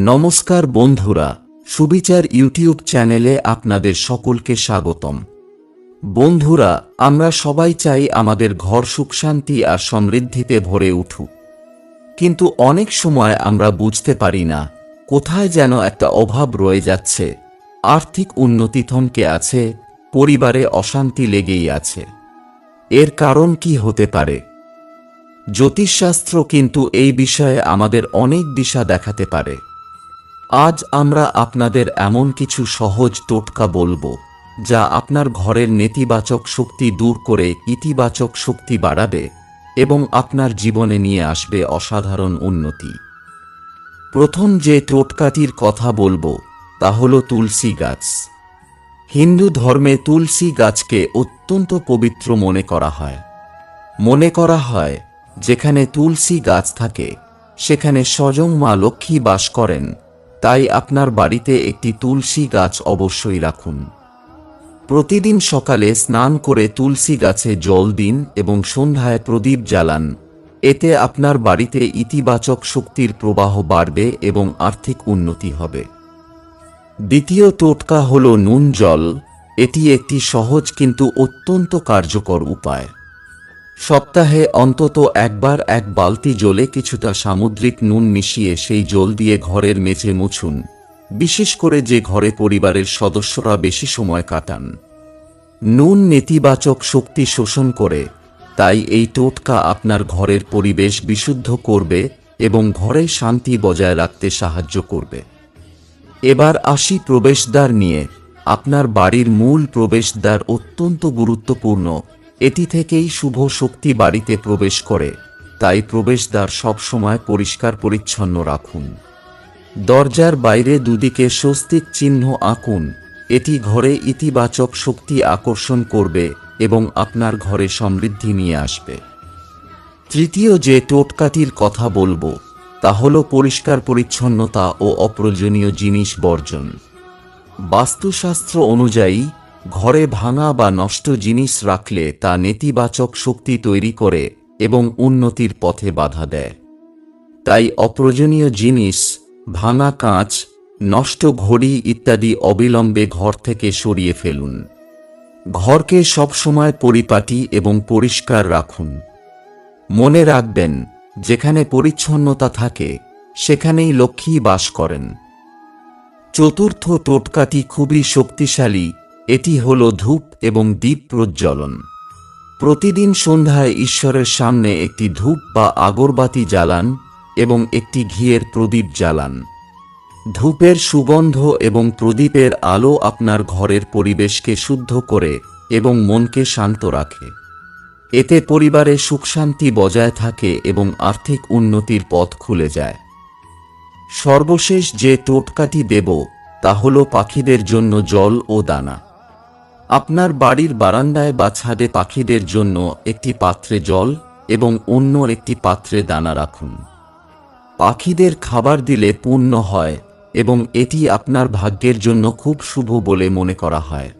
নমস্কার বন্ধুরা, সুবিচার ইউটিউব চ্যানেলে আপনাদের সকলকে স্বাগতম। বন্ধুরা, আমরা সবাই চাই আমাদের ঘর সুখ শান্তি আর সমৃদ্ধিতে ভরে উঠুক। কিন্তু অনেক সময় আমরা বুঝতে পারি না, কোথায় যেন একটা অভাব রয়ে যাচ্ছে। আর্থিক উন্নতি থমকে আছে, পরিবারে অশান্তি লেগেই আছে। এর কারণ কি হতে পারে? জ্যোতিষশাস্ত্র কিন্তু এই বিষয়ে আমাদের অনেক দিশা দেখাতে পারে। আজ আমরা আপনাদের এমন কিছু সহজ টোটকা বলব, যা আপনার ঘরের নেতিবাচক শক্তি দূর করে ইতিবাচক শক্তি বাড়াবে এবং আপনার জীবনে নিয়ে আসবে অসাধারণ উন্নতি। প্রথম যে টোটকাটির কথা বলব, তা হল তুলসী গাছ। হিন্দু ধর্মে তুলসী গাছকে অত্যন্ত পবিত্র মনে করা হয়। মনে করা হয়, যেখানে তুলসী গাছ থাকে, সেখানে স্বয়ং মা লক্ষ্মী বাস করেন। তাই আপনার বাড়িতে একটি তুলসী গাছ অবশ্যই রাখুন। প্রতিদিন সকালে স্নান করে তুলসী গাছে জল দিন এবং সন্ধ্যায় প্রদীপ জ্বালান। এতে আপনার বাড়িতে ইতিবাচক শক্তির প্রবাহ বাড়বে এবং আর্থিক উন্নতি হবে। দ্বিতীয় টোটকা হল নুন জল। এটি একটি সহজ কিন্তু অত্যন্ত কার্যকর উপায়। সপ্তাহে অন্তত একবার এক বালতি জলে কিছুটা সামুদ্রিক নুন মিশিয়ে সেই জল দিয়ে ঘরের মেঝে মুছুন। বিশেষ করে যে ঘরে পরিবারের সদস্যরা বেশি সময় কাটান। নুন নেতিবাচক শক্তি শোষণ করে, তাই এই টোটকা আপনার ঘরের পরিবেশ বিশুদ্ধ করবে এবং ঘরে শান্তি বজায় রাখতে সাহায্য করবে। এবার আসি প্রবেশদ্বার নিয়ে। আপনার বাড়ির মূল প্রবেশদ্বার অত্যন্ত গুরুত্বপূর্ণ। এটি থেকেই শুভ শক্তি বাড়িতে প্রবেশ করে, তাই প্রবেশদ্বার সবসময় পরিষ্কার পরিচ্ছন্ন রাখুন। দরজার বাইরে দুদিকে স্বস্তিক চিহ্ন আঁকুন, এটি ঘরে ইতিবাচক শক্তি আকর্ষণ করবে এবং আপনার ঘরে সমৃদ্ধি নিয়ে আসবে। তৃতীয় যে টোটকাটির কথা বলব, তা হল পরিষ্কার পরিচ্ছন্নতা ও অপ্রয়োজনীয় জিনিস বর্জন। বাস্তুশাস্ত্র অনুযায়ী ঘরে ভাঙা বা নষ্ট জিনিস রাখলে তা নেতিবাচক শক্তি তৈরি করে এবং উন্নতির পথে বাধা দেয়। তাই অপ্রয়োজনীয় জিনিস, ভাঙা কাঁচ, নষ্ট ঘড়ি ইত্যাদি অবিলম্বে ঘর থেকে সরিয়ে ফেলুন। ঘরকে সবসময় পরিপাটি এবং পরিষ্কার রাখুন। মনে রাখবেন, যেখানে পরিচ্ছন্নতা থাকে, সেখানেই লক্ষ্মী বাস করেন। চতুর্থ টোটকাটি খুবই শক্তিশালী এটি হল ধূপ এবং দ্বীপ প্রজ্বলন। প্রতিদিন সন্ধ্যায় ঈশ্বরের সামনে একটি ধূপ বা আগরবাতি জ্বালান এবং একটি ঘিয়ের প্রদীপ জ্বালান। ধূপের সুগন্ধ এবং প্রদীপের আলো আপনার ঘরের পরিবেশকে শুদ্ধ করে এবং মনকে শান্ত রাখে। এতে পরিবারে সুখ শান্তি বজায় থাকে এবং আর্থিক উন্নতির পথ খুলে যায়। সর্বশেষ যে টোটকাটি দেব তা হল পাখিদের জন্য জল ও দানা। আপনার বাড়ির বারান্দায় বা ছাদে পাখিদের জন্য একটি পাত্রে জল এবং অন্য একটি পাত্রে দানা রাখুন। পাখিদের খাবার দিলে পূর্ণ হয় এবং এটি আপনার ভাগ্যের জন্য খুব শুভ বলে মনে করা হয়।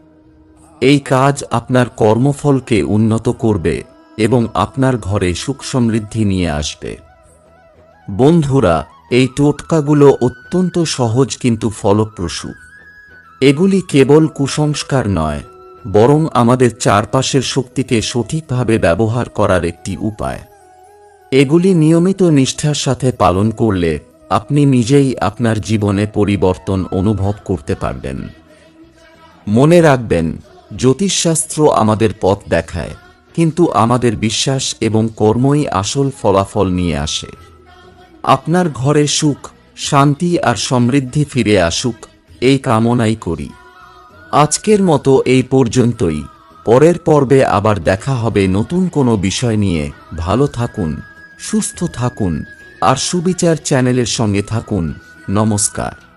এই কাজ আপনার কর্মফলকে উন্নত করবে এবং আপনার ঘরে সুখ সমৃদ্ধি নিয়ে আসবে। বন্ধুরা, এই টোটকাগুলো অত্যন্ত সহজ কিন্তু ফলপ্রসূ। এগুলি কেবল কুসংস্কার নয় বরং আমাদের চারপাশের শক্তিকে সঠিকভাবে ব্যবহার করার একটি উপায়। এগুলি নিয়মিত নিষ্ঠার সাথে পালন করলে আপনি নিজেই আপনার জীবনে পরিবর্তন অনুভব করতে পারবেন। মনে রাখবেন, জ্যোতিষশাস্ত্র আমাদের পথ দেখায়, কিন্তু আমাদের বিশ্বাস এবং কর্মই আসল ফলাফল নিয়ে আসে। আপনার ঘরে সুখ, শান্তি আর সমৃদ্ধি ফিরে আসুক, এই কামনাই করি। আজকের মতো এই পর্যন্তই। পরের পর্বে আবার দেখা হবে নতুন কোনো বিষয় নিয়ে। ভালো থাকুন, সুস্থ থাকুন, আর সুবিচার চ্যানেলের সঙ্গে থাকুন। নমস্কার।